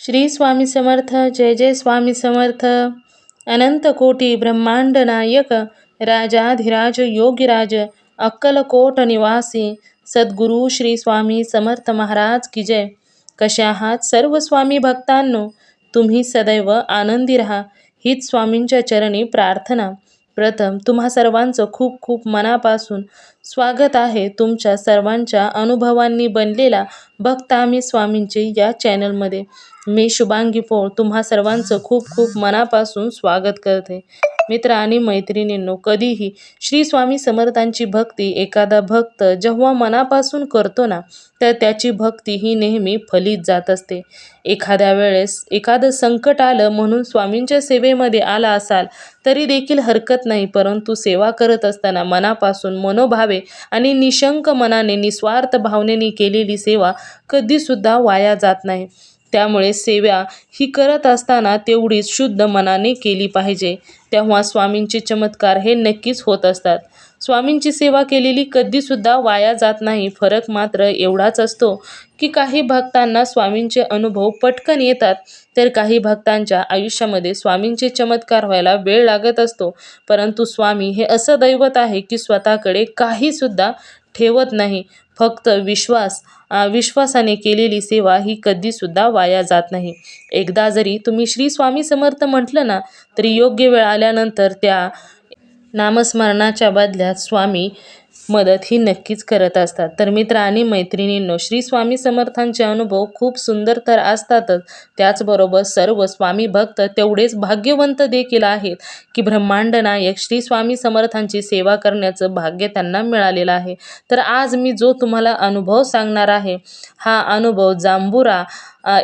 श्री स्वामी समर्थ जय जय स्वामी समर्थ. अनंत कोटी ब्रह्मांड नायक राजाधिराज योगीराज अक्कलकोट निवासी सद्गुरू श्री स्वामी समर्थ महाराज की जय. कशा आहात सर्व स्वामी भक्तांनो तुम्ही सदैव आनंदी राहा. हीच स्वामींच्या चरणी प्रार्थना. प्रथम तुम्हा सर्वांचं खूप खूप मनापासून स्वागत आहे. तुमच्या सर्वांच्या अनुभवांनी बनलेला भक्त आम्ही स्वामींचे या चॅनलमध्ये मी शुभांगी पोळ तुम्हा सर्वांचं खूप खूप मनापासून स्वागत करते. मित्र आणि मैत्रिणींनो कधीही श्री स्वामी समर्थांची भक्ती एखादा भक्त जेव्हा मनापासून करतो ना तर त्याची भक्ती ही नेहमी फलित जात असते. एखाद्या वेळेस एखादं संकट आलं म्हणून स्वामींच्या सेवेमध्ये आला असाल तरी देखील हरकत नाही परंतु सेवा करत असताना मनापासून मनोभावे आणि निशंक मनाने निस्वार्थ भावनेने केलेली सेवा कधीसुद्धा वाया जात नाही. त्यामुळे सेवा ही करत असताना तेवढीच शुद्ध मनाने केली पाहिजे. तेव्हा स्वामींचे चमत्कार हे नक्कीच होत असतात. स्वामींची सेवा केलेली कधीसुद्धा वाया जात नाही. फरक मात्र एवढाच असतो की काही भक्तांना स्वामींचे अनुभव पटकन येतात तर काही भक्तांच्या आयुष्यामध्ये स्वामींचे चमत्कार व्हायला वेळ लागत असतो. परंतु स्वामी हे असं दैवत आहे की स्वतःकडे काहीसुद्धा ठेवत नाही. फक्त विश्वास विश्वासाने केलेली सेवा ही कधीसुद्धा वाया जात नाही. एकदा जरी तुम्ही श्री स्वामी समर्थ म्हटलं ना तरी योग्य वेळ आल्यानंतर त्या नामस्मरणाच्या बदल्यात स्वामी मदत ही नक्कीच करत असतात. तर मित्र आणि मैत्रिणींनो श्री स्वामी समर्थांचे अनुभव खूप सुंदर तर असतातच. त्याचबरोबर सर्व स्वामी भक्त तेवढेच भाग्यवंत देखील आहेत की ब्रह्मांड नायक श्री स्वामी समर्थांची सेवा करण्याचं भाग्य त्यांना मिळालेलं आहे. तर आज मी जो तुम्हाला अनुभव सांगणार आहे हा अनुभव जांभुरा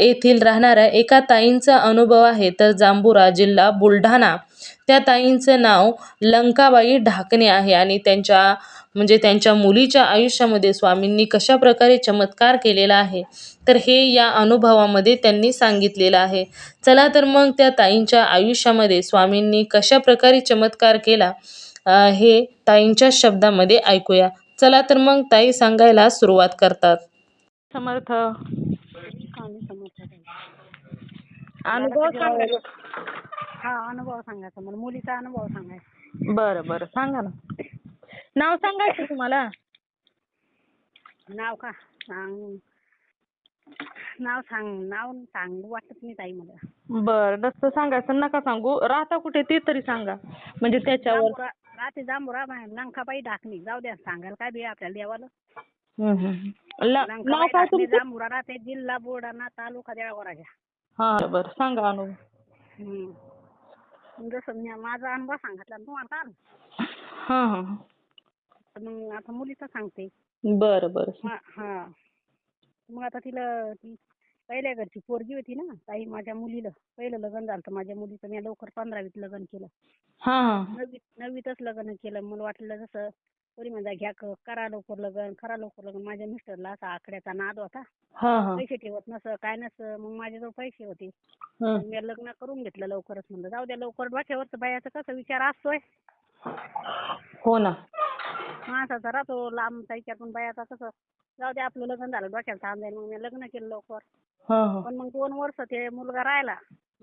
येथील राहणाऱ्या एका ताईंचा अनुभव आहे. तर जांभुरा जिल्हा बुलढाणा. त्या ताईंचं नाव लंकाबाई ढाकणे आहे आणि त्यांच्या म्हणजे त्यांच्या मुलीच्या आयुष्यामध्ये स्वामींनी कशा प्रकारे चमत्कार केलेला आहे तर हे या अनुभवामध्ये त्यांनी सांगितलेलं आहे. चला तर मग त्या ताईंच्या आयुष्यामध्ये स्वामींनी कशा प्रकारे चमत्कार केला हे ताईंच्या शब्दामध्ये ऐकूया. चला तर मग ताई सांगायला सुरुवात करतात. समर्थ. अनुभव सांगा. हा अनुभव सांगायचा. मला मुलीचा अनुभव सांगायचा. बरं बरं. सांगा ना. नाव सांगायचं तुम्हाला. नाव का? सांग. नाव सांग. नाव सांगू वाटत नाही ताई मला. बरं नसतं सांगायचं नका सांगू. राहता कुठे ते तरी सांगा. म्हणजे त्याच्यावर. जांभुरा रात्री जांभुरा बाहेर लंकाबाई ढाकणी. जाऊ द्या सांगायला काय बी आपल्याला देवाला. हम्म, हम्म. ला- नाव लंकाबाई काय ढाकणी तुमचं. जांभुरा राहते. जिल्हा बुलढाणा तालुका देवाराजा हा बरं सांगा अनुभव. हम्म. जसं मी माझा अनुभव सांगितला ना तुम्हाला काल हा हा. तर मग आता मुलीचा सांगते. बरं बरं. हा हा. मग आता तिला ती पहिल्या घरची पोरगी होती ना ताई माझ्या मुलीला. पहिलं लग्न झालं माझ्या मुलीचं. मी लवकर पंधरावीत लग्न केलं. हा हा. नववीत नववीतच लग्न केलं. मला वाटलं जसं पोरी म्हणता घ्या क- करा लवकर लग्न करा लवकर लग्न. माझ्या मिस्टरला असा आकड्याचा नाद होता. हा हा. पैसे ठेवत नसं काय नसं. मग माझ्याजवळ पैसे होते. मग मी लग्न करून घेतलं लवकरच म्हणलं. जाऊ द्या लवकर डोक्यावरचं बायाचा कसा विचार असतोय. हो ना. माणसाचा राहतो लांब त्याच्यातून बायाचा कसं जाऊ दे आपलं लग्न झालं डोक्याला ताण जाईल मग मी लग्न केलं लवकर. हा हा. पण मग दोन वर्ष ते मुलगा राहिला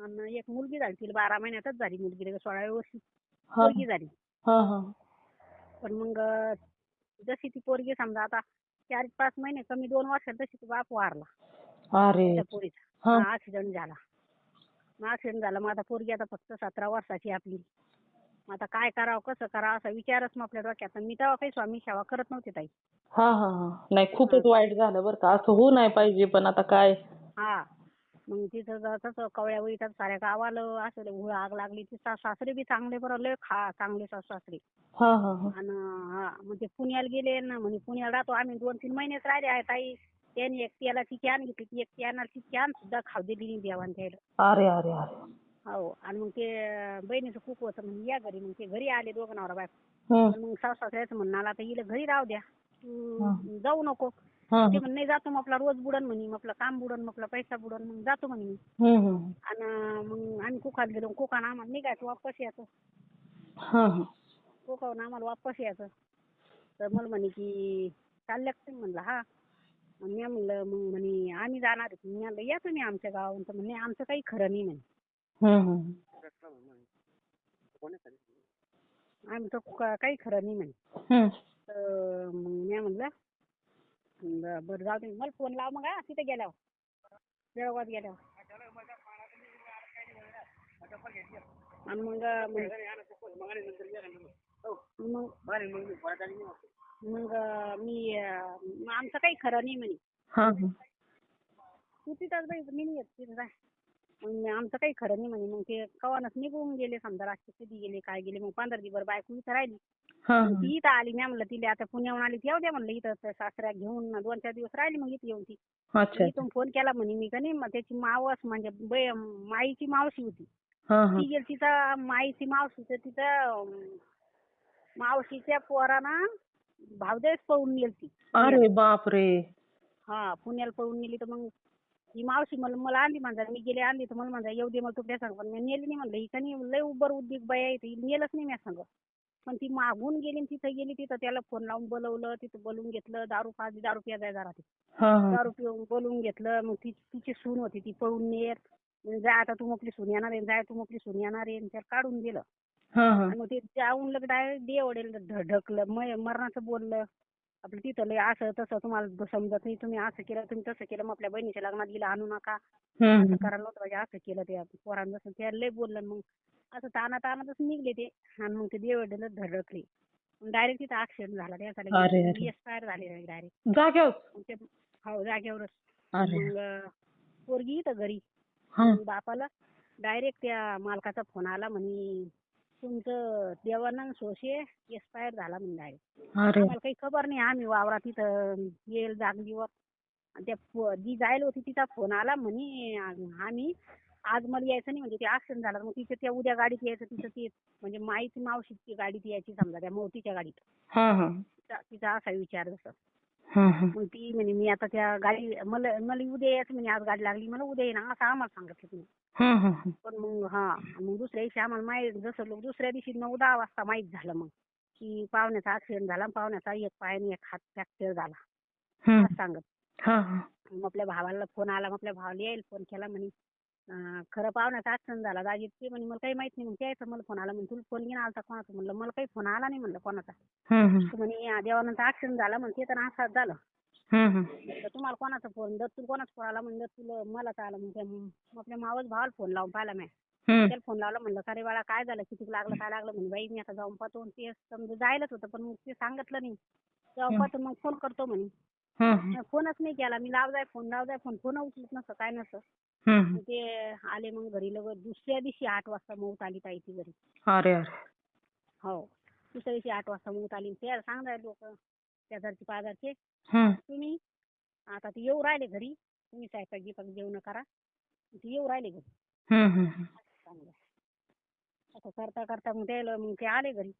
आणि एक मुलगी झाली तिला बारा महिन्यातच झाली मुलगी लगेच सोळाव्या वर्षी हा पोरगी झाली. हा हा. पण मग अं, जशी ती पोरगी समजा आता चार पाच महिने कमी दोन वर्षात तशी ती बाप वारला. अरे. त्या पोरीचा. हा. ऍक्सिडेंट झाला. मग ऍक्सिडेंट झाला मग आता पोरगी आता फक्त सतरा वर्षाची आपली. आता काय करावं कसं करावं असा विचारच मग आपल्या डोक्यात. आणि मी तेव्हा काही स्वामी सेवा करत नव्हते ताई. हा हा हा. नाही खूपच वाईट झालं बरं का. असं होऊ नाही पाहिजे पण आता काय? हा. मग तिथं तसं कवळ्या वळीतात साऱ्या गावाला असं लय हुळ आग लागली. ती सा- सासरे बी चांगले बरं लय खा चांगले सासू सासरे. हा हा हा. आणि हा मग ते पुण्याला गेले ना म्हणे पुण्याला राहतो आम्ही. दोन तीन महिनेच राहिले आहे ताई. त्यांनी एक त्याला ती कॅन घेतली. ती एक कॅन ती कॅन सुद्धा खाऊ दिली नाही देवाने त्याला. अरे अरे अरे. हो. आणि मग ते बहिणीचं खूप होतं. म्हणजे या घरी. मग ते घरी आले दोघं नवरा बायको. मग सासू सासऱ्याचं म्हणणं आलं आता हिला घरी राहू द्या. तू. जाऊ नको. हा. ते म्हणे नाही जातो मग आपला रोज बुडन म्हणे मग आपलं काम बुडन मग आपला पैसा बुडन मग जातो म्हणे मी. आणि मग आम्ही कुकात गेलो. कुकानं आम्हाला निघायचं वापस यायचं. हा हा. कुकावून आम्हाला वापस यायचं. तर मला म्हणे की चालल्या का तुम्ही? म्हणलं हा. मग मी म्हणलं मग म्हणे आम्ही जाणार आहे. मी म्हणलं या तुम्ही आमच्या गावाहून. तर म्हणे आमचं काही खरं नाही म्हणे. आमचं क- काही खरं नाही म्हणे. तर मग मी म्हणलं ब- बरं जाऊ दे मला फोन लाव मग हा तिथे गेल्यावर. जळगावात गेल्यावर. आणि मग मग मग मी अं, मग आमचं काही खरं नाही म्हणे. तू तिथंच बाई मी नाही येत तिथं जाय मग आमचं काही खरं नाही म्हणे. मग ते कवानच निघून गेले समजा रात्री कधी गेले काय गेले मग पंधरा दिवस बायको इथं राहिली. हा, मग. ती इथं आली मी म्हणलं तिला आता पुण्याहून आली ती येऊ द्या म्हणलं इथं त्या सासऱ्या घेऊन दोन चार दिवस राहिली मग इथं येऊन ती. अच्छा. इथून फोन केला म्हणे मी का नाही मग त्याची मावस म्हणजे बै- माईची मावशी होती. हा, हा. ती गेली तिथं माईची मावशी तर तिथं अं, मावशीच्या पोरानं भावदेस पळून नेली ती. अरे बापरे. हा पुण्याला पळून नेली तर मग ही मावशी मला मला आणली म्हणजा मी गेले आणली तर मला म्हणजा येऊ दे मला तुझ्या सांग. पण मी नेली नाही म्हणलं. ही नाही लय उबर उद्योग बाई आहे ती. नेलंच नाही मी सांग. पण ती मागून गेली आणि तिथं गेली तिथं त्याला फोन लावून बोलवलं तिथं बोलवून घेतलं. दारू पाजली दारू प्यायला जरा ती हा, हा. दारू पिऊन बोलवून घेतलं. मग ती तिची सून होती ती पळून नेर जा आता तू मोकली सून येणार आहे जाय तू मोकली सून येणार आहे. त्याला काढून दिलं. आणि मग ते जाऊन लग डायरेक्ट देवडेल ढकलं मरणाचं बोललं. आपलं तिथं लय असं तसं तुम्हाला समजत नाही. तुम्ही असं केलं तुम्ही तसं केलं मग आपल्या बहिणीच्या लग्नात गेलं आणू नका. असं करायला नव्हतं पाहिजे असं केलं ते पोरांना जसं ते लय बोललं मग. असं ताना तानातच निघले ते. आणि मग ते देवडेल धडकले. डायरेक्ट तिथं ऍक्सिडेंट झाला. अरे, त्याचा अरे. एक्सपायर झाले डायरेक्ट जाग्यावर हो जागेवरच. अरे. मग पोरगी इथं घरी. हा. मग बापाला डायरेक्ट त्या मालकाचा फोन आला म्हणे तुमचं देवानंद सोशे एक्सपायर झाला म्हणे डायरेक्ट अरे. आम्हाला काही खबर नाही आम्ही वावरात इथं येईल जागलीवर आणि त्या पो- जी जायला होती तिचा फोन आला म्हणे आ- आम्ही आज मला यायचं नाही म्हणजे ते ऍक्सिडेंट झाला. मग तिच्या त्या उद्या गाडीत यायचं तिचं ते म्हणजे माईची मावशीची गाडीत यायची समजा त्या मोतीच्या गाडीत. हा हा. तिचा तिचा असा विचार जसं मग ती म्हणे मी आता त्या गाडी मला मला उद्या यायचं म्हणे आज गाडी लागली मला उद्या येणार असं आम्हाला सांगितलं तिने हा हा पण मग हा मग दुसऱ्या दिवशी आम्हाला माहीत जसं लोक दुसऱ्या दिवशी नऊ दहा वाजता माहीत झालं मग की पाहुण्याचा ऍक्सिडेंट झाला पाहुण्याचा एक पाय आणि एक हात फ्रॅक्चर झाला. सांगत. मग आपल्या भावाला फोन आला मग आपल्या भावाला येईल फोन केला म्हणे खरं पाहुण्याचा ऍक्सिडेंट झाला दाजी ते म्हणे मला काही माहीत नाही मग त्याचा मला फोन आला. म्हणजे तुला फोन घेऊन आलता कोणाचा? म्हणलं मला काही फोन आला नाही म्हणलं कोणाचा. हम्म, हम्म. तर म्हणे "या देवानंतर ऍक्सिडेंट झाला म्हणते तर असं झालं. हम्म, हम्म. तर तुम्हाला कोणाचा फोन दत्तूला कोणाचा फोन आला? म्हणजे तुला मलाच आला म्हणजे मग आपल्या मावस भावाला फोन लावून पाहिला मी हम्म. त्याला फोन लावला म्हणलं का रे बाळा काय झालं? किती लागलं काय लागलं? म्हणे बाई मी आता जाऊन पाहतो. आणि ते समजा जायलाच होतं पण मग ते सांगितलं नाही. जाऊन पाहतो मग फोन करतो म्हणे. हम्म, फोनच नाही केला. मी लाव जाय फोन लाव जाय फोन. फोन उचलत नसतं काय नसतं. हम्म. मग ते आले मग घरी लगत दुसऱ्या दिवशी आठ वाजता मौत आली ताईची घरी. अरे अरे. हो. दुसऱ्या दिवशी आठ वाजता मौत आली. ते सांगताय लोक शेजारचे पाजारचे. हम्म. तुम्ही आता ते येऊ राहिले घरी. तुम्ही स्वयंपाक गिपाक जेवण करा. ते येऊ राहिले घरी. हम्म, हम्म. चांगलं असं करता करता मग त्याला मग ते आले घरी.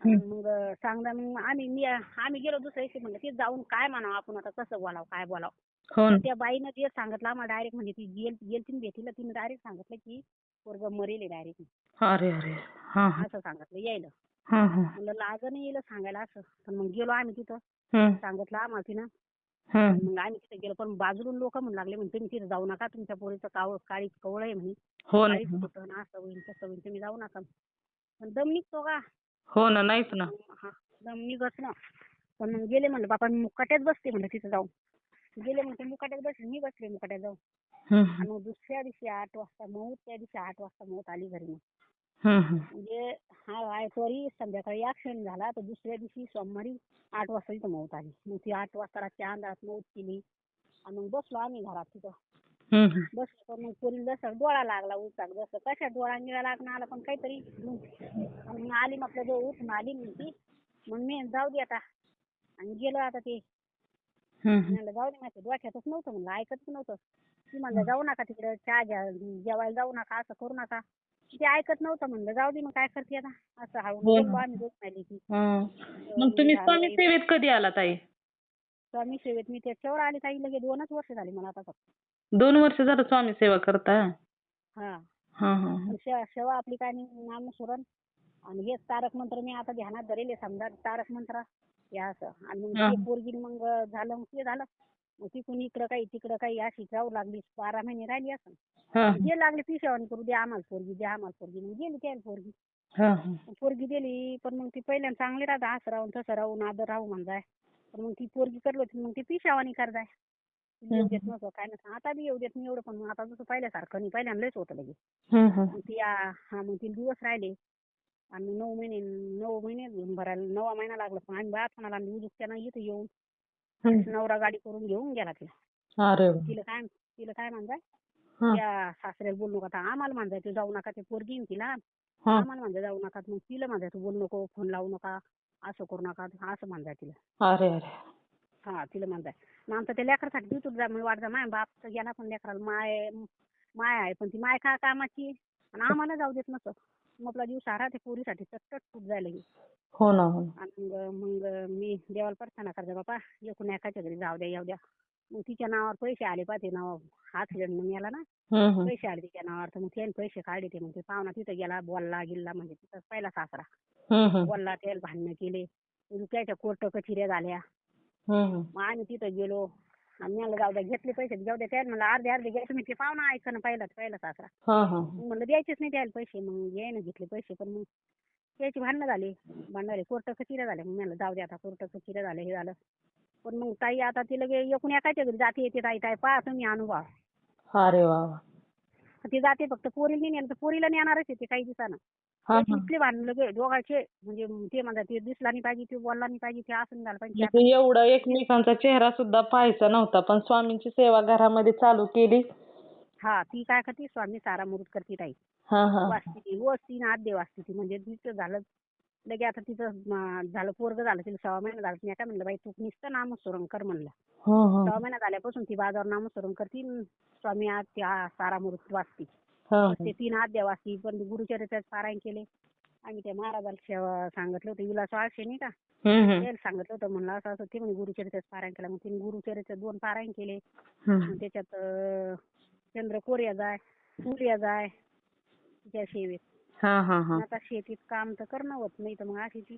मग सांगता मग आम्ही मी आम्ही गेलो दुसऱ्या दिवशी म्हणलं ते जाऊन काय म्हणावं आपण आता कसं बोलावं काय बोलावं? हो ना. त्या बाईनं ते सांगितलं आम्हाला डायरेक्ट म्हणजे ती गेल गेलती भेटीला तिने डायरेक्ट सांगितलं की पोरग मरेल डायरेक्ट अरे अरे हा हा. असं सांगितलं यायला. हा हा. म्हणलं लाग नाही येईल सांगायला असं. पण मग गेलो आम्ही तिथं. हम्म. सांगितलं आम्हाला तिनं. हम्म. मग आम्ही तिथे गेलो पण बाजूला लोक म्हणू लागले म्हणजे तुम्ही तिथे जाऊ नका तुमच्या पोरीचं कावळ काळी कवळ आहे म्हणे. हो ना. काळीच ना असं होईल तसं होईल तुम्ही जाऊ नका. पण दम निघतो का? हो ना नाहीच ना. दम निघत ना. पण मग गेले म्हणलं बापा मी मुकाट्यात बसते म्हणलं तिथं जाऊन. गेले म्हणते मुकाट्यात बसले मी बसले मुकाट्यात जाऊन. हम्म. आणि मग दुसऱ्या दिवशी आठ वाजता मौत त्या दिवशी आठ वाजता मौत आली घरी मग. हम्म, हम्म. म्हणजे हा आयतवारी संध्याकाळी ऍक्सिडेंट झाला तर दुसऱ्या दिवशी सोमवारी आठ वाजता इथं मौत आली. मग ती आठ वाजता रातच्या अंधारात मौत केली. आणि मग बसलो आम्ही घरात तिथं. हम्म, तर मग पोरीला जसं डोळा लागला उचाक जसं कशा डोळा निळा लागणं आला पण काहीतरी मग मग आली मग आपल्या जवळ उठून आली मग ती. मग मी जाऊ दे आता. आणि गेलो आता ते. हम्म. म्हणलं जाऊ दे माझ्या डोक्यातच नव्हतं म्हणलं ऐकतच नव्हतं. ती म्हणलं जाऊ नका तिकडे चहा घ्या जेवायला जाऊ नका असं करू नका. ते ऐकत नव्हतं म्हणलं जाऊ दे मग काय करते आता? असं हो ना. बोललो आम्ही दोघं आली की. हा. मग तुम्ही स्वामी सेवेत कधी आला ताई? स्वामी सेवेत मी त्याच्यावर आले ताई लगे दोनच वर्ष झाली मला आता फक्त. दोन वर्ष झालं स्वामी सेवा करता. हा. हा हा शे- सेवा आपली काय नाही नामस्मरण आणि हेच तारक मंत्र मी आता ध्यानात धरेले समजा तारक मंत्र. असं. आणि मग हा. ते पोरगी मग झालं मग ते झालं. मग तिकडून इकडं काही तिकडं काही अशी जाऊ लागली बारा महिने राहिली असं हा जे लागले पिशावानी करू दे आम्हाला पोरगी द्या आम्हाला पोरगी मग गेली त्याला पोरगी. हा हा. पोरगी दिली पण मग ती पहिल्यांदा चांगली राहतं. असं राहून तसं राहून आदर राहू म्हणजाय. पण मग ती पोरगी करली होती मग ती पिशावानी करताय येऊ देत नव्हतं काय नसतं आता बी येऊ देत नाही एवढं पण आता जसं पहिल्यासारखं नाही पहिल्यांदा लयच होतं लगेच. मग ती आ- हा मग तीन दिवस राहिले. आणि नऊ महिने नऊ महिने भरायला नवा महिना लागला पण आम्ही बाहेर म्हणाला आम्ही उजुकत्यानं इथं येऊन. नवरा गाडी करून घेऊन गेला तिला. अरे वा. तिला काय तिला काय म्हणताय? हा. त्या सासऱ्याला बोलू नका आता आम्हाला म्हणताय तू जाऊ नका ते पोरगी आहे ना तिला. हा. आम्हाला म्हणताय जाऊ नका मग तिला म्हणताय तू बोलू नको फोन लावू नका असं करू नका असं म्हणताय तिला. अरे अरे. हा तिला म्हणताय मग आमचं त्या लेकरासाठी तिथून जा वाटतं माय बाप गेला पण लेकराला माय माय आहे पण ती माय का कामाची आणि आम्हाला जाऊ देत नसतं मग आपला जीव सारा ते पोरीसाठी चटचट फूट जायला हो ना हो ना. आणि मग मग मी देवाला प्रार्थना करते बापा एकूण एकाच्या घरी जाऊ द्या येऊ द्या. मग तिच्या नावावर पैसे आले पाहिजे नाव ऍक्सिडेंट मिळाला ना हम्म, हम्म. पैसे आले तिच्या नावावर. तर मग त्याने पैसे काढले ते मग ते पाहुणा तिथं गेला बोलला गिल्ला म्हणजे तिथं पहिला सासरा. हम्म, हम्म. बोलला त्याला भांडणं केले मग त्याच्या कोर्ट कचिऱ्या झाल्या. मग आम्ही तिथं गेलो. आणि म्हणलं जाऊ द्या घेतले पैसे जाऊ द्या त्याला म्हणलं अर्धे अर्धे घ्यायचे मी ते पाहुणा ऐकणं पहिला पहिला सासरा. मग म्हणलं द्यायचेच नाही द्यायला पैसे. मग यायनं घेतले पैसे. पण मग त्याची भांडणं झाली. भांडणं झाली कोर्ट कचिऱ्या झाल्या. मग म्हणलं जाऊ द्या आता कोर्ट कचिऱ्या झाल्या हे झालं. पण मग ताई आता ती लगे एकूण एकाच्या घरी जाते येते ताई ताई पहा तुम्ही अनुभव. अरे वा. ती जाते फक्त पोरीला नाही तर पोरीला नेणारच येते काही दिवसानं. भांडण लगे दोघांचे म्हणजे ते म्हणतात ते दिसला नाही पाहिजे ते बोलला नाही पाहिजे ते असं नाही झालं पाहिजे म्हणजे एवढा एकमेकांचा चेहरा सुद्धा पाहायचा नव्हता पण स्वामींची सेवा घरामध्ये चालू केली. हा ती काय करते स्वामी सारा मुरुत करते ताई. हा हा. वाचते ती तीन आद्य वाचते ती म्हणजे तिचं झालं लगे आता तिचं झालं पोरग झालं तिला सहा महिना झालं मी काय म्हणलं बाई तू नुसतं नामस्मरण कर म्हणलं. हा हा. सहा महिना झाल्यापासून ती बाजावर नामस्मरण करते न स्वामी आज त्या सारा मुरुत वाचते ते तीन आद्य वाचते पण गुरुचरित्रात पारायण केले. आम्ही त्या महाराजाला सेवा सांगितलं होतं विलास आळशे नाही का. त्याला सांगितलं होतं म्हणलं असं असं ते म्हणे गुरुचरित्रात पारायण केलं. मग तिने गुरुचरित्र दोन पारायण केले. मग त्याच्यात चंद्र कोर्या जाय सूर्या जाय तिच्या सेवेत हा हा हा. आता शेतीत काम तर करणं होत नाही तर मग अशी ती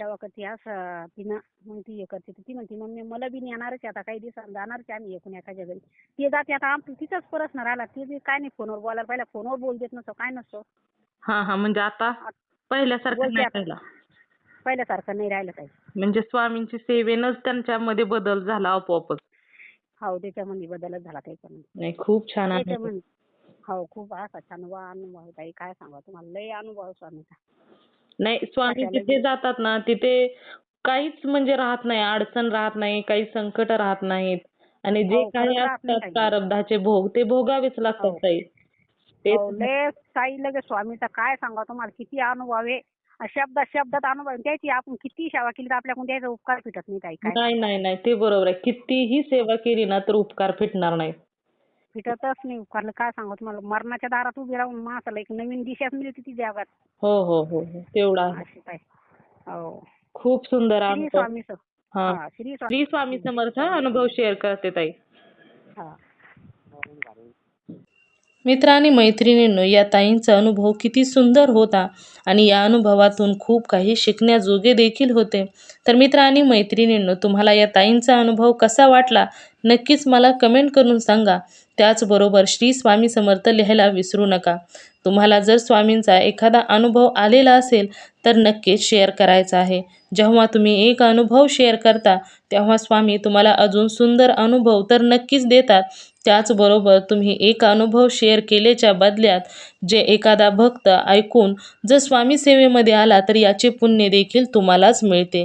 सेवा करते असं तिनं मग ती हे करते. तर ती म्हणते मम्मी मला बी नेणारच आहे आता काही दिवसांनी जाणारच आहे आम्ही एकूण एखाद्या घरी. ते जाते आता आमचं तिचाच परत राहिला. ते बी काय नाही फोनवर बोलायला पहिला फोनवर बोल देत नसतो काय नसतो. हा हा म्हणजे आता पहिल्यासारखं नाही. राहिला. पहिल्यासारखं नाही राहिलं काही. म्हणजे स्वामींची सेवेनंच त्यांच्यामध्ये बदल झाला आपोआपच. हो त्याच्यामध्ये बदलच झाला त्याच्यामध्ये नाही खूप छान आहे. त्याच्यामध्ये हो खूप असा छान वा अनुभव ताई काय सांगा तुम्हाला? लय अनुभव स्वामीचा. नाही स्वामी जिथे जातात ना तिथे काहीच म्हणजे राहत नाही अडचण राहत नाही काही संकट राहत नाहीत. आणि जे हो, काही खरंच राहत नाही असतात काही. प्रारब्धाचे भोग ते भोगावेच लागतात हो. ताई ते हो लय ताई लगे स्वामीचा काय सांगा तुम्हाला? किती अनुभव. आहे शब्दात शब्दात अनुभव आहे. त्याची आपण किती सेवा केली तर आपल्याकडून द्यायचा उपकार फिटत नाही ताई काय? नाही नाही नाही ते बरोबर आहे. कितीही सेवा केली ना तर उपकार फिटणार नाही. फिटतच नाही. उपकारला काय सांगा तुम्हाला? मरणाच्या दारात उभी राहून माणसाला एक नवीन दिशाच मिळते ती जगात. हो हो हो हो. तेवढा आहे. अशी काय? हो. खूप सुंदर श्री अनुभव स्वामी स- हा. हा श्री स्वामी. श्री स्वामी समर्थ अनुभव शेअर करते ताई. हा. मित्र आणि मैत्रिणींनो या ताईंचा अनुभव किती सुंदर होता. आणि या अनुभवातून खूप काही शिकण्याजोगे देखील होते. तर मित्र आणि मैत्रिणींनो तुम्हाला या ताईंचा अनुभव कसा वाटला? नक्कीच मला कमेंट करून सांगा. त्याचबरोबर श्री स्वामी समर्थ लिहायला विसरू नका. तुम्हाला जर स्वामींचा एखादा अनुभव आलेला असेल तर नक्कीच शेअर करायचा आहे. जेव्हा तुम्ही एक अनुभव शेअर करता तेव्हा स्वामी तुम्हाला अजून सुंदर अनुभव तर नक्कीच देतात. त्याचबरोबर तुम्ही एक अनुभव शेअर केल्याच्या बदल्यात जे एखादा भक्त ऐकून जर स्वामी सेवेमध्ये आला तर याचे पुण्य देखील तुम्हालाच मिळते.